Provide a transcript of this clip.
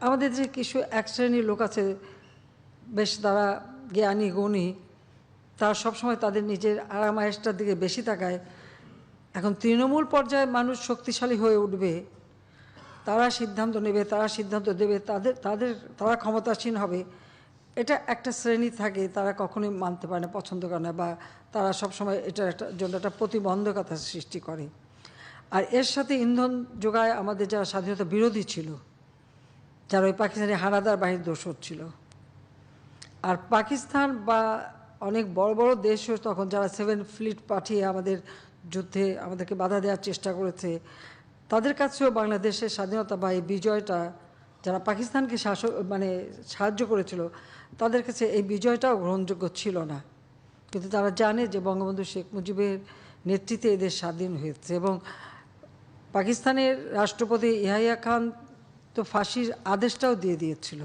আমাদের যে কিছু এক শ্রেণির লোক আছে, বেশ তারা জ্ঞানী, গুণী, তারা সবসময় তাদের নিজের আরামায়েশটার দিকে বেশি তাকায়। এখন তৃণমূল পর্যায়ে মানুষ শক্তিশালী হয়ে উঠবে, তারা সিদ্ধান্ত নেবে, তারা সিদ্ধান্ত দেবে, তাদের তাদের, তারা ক্ষমতাসীন হবে। এটা একটা শ্রেণি থাকে, তারা কখনোই মানতে পারে না, পছন্দ করে না, বা তারা সবসময় এটা একটা, জন্য একটা প্রতিবন্ধকতা সৃষ্টি করে। আর এর সাথে ইন্ধন যোগায় আমাদের যারা স্বাধীনতা বিরোধী ছিল যারা ওই পাকিস্তানি হানাদার বাহিনীর দোষর ছিল আর পাকিস্তান বা অনেক বড় বড় দেশও তখন যারা সেভেন ফ্লিট পাঠিয়ে আমাদের যুদ্ধে আমাদেরকে বাধা দেওয়ার চেষ্টা করেছে, তাদের কাছেও বাংলাদেশের স্বাধীনতা বা এই বিজয়টা যারা পাকিস্তানকে শাসক মানে সাহায্য করেছিল, তাদের কাছে এই বিজয়টাও গ্রহণযোগ্য ছিল না। কিন্তু তারা জানে যে বঙ্গবন্ধু শেখ মুজিবের নেতৃত্বে এদের স্বাধীন হয়েছে এবং পাকিস্তানের রাষ্ট্রপতি ইয়াহিয়া খান তো ফাঁসির আদেশটাও দিয়ে দিয়েছিল।